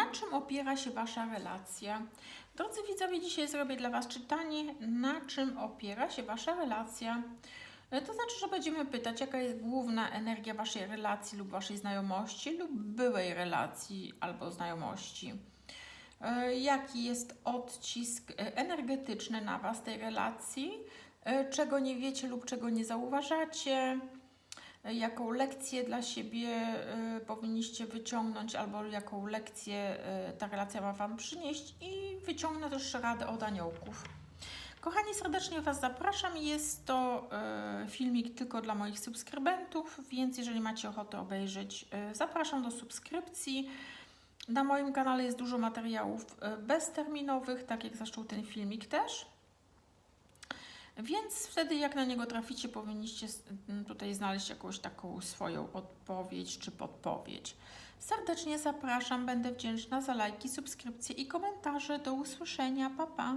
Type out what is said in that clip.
Na czym opiera się Wasza relacja? Drodzy widzowie, dzisiaj zrobię dla Was czytanie, na czym opiera się Wasza relacja. E, To znaczy, że będziemy pytać, jaka jest główna energia Waszej relacji lub Waszej znajomości lub byłej relacji albo znajomości. E, Jaki jest odcisk e, energetyczny na Was tej relacji? Czego nie wiecie lub czego nie zauważacie? E, Jaką lekcję dla siebie e, powinniście wyciągnąć, albo jaką lekcję e, ta relacja ma Wam przynieść, i wyciągnę też radę od aniołków. Kochani, serdecznie Was zapraszam. Jest to filmik tylko dla moich subskrybentów, więc jeżeli macie ochotę obejrzeć, zapraszam do subskrypcji. Na moim kanale jest dużo materiałów bezterminowych, tak jak zresztą ten filmik też. Więc wtedy, jak na niego traficie, powinniście tutaj znaleźć jakąś taką swoją odpowiedź czy podpowiedź. Serdecznie zapraszam, będę wdzięczna za lajki, subskrypcje i komentarze. Do usłyszenia, pa pa!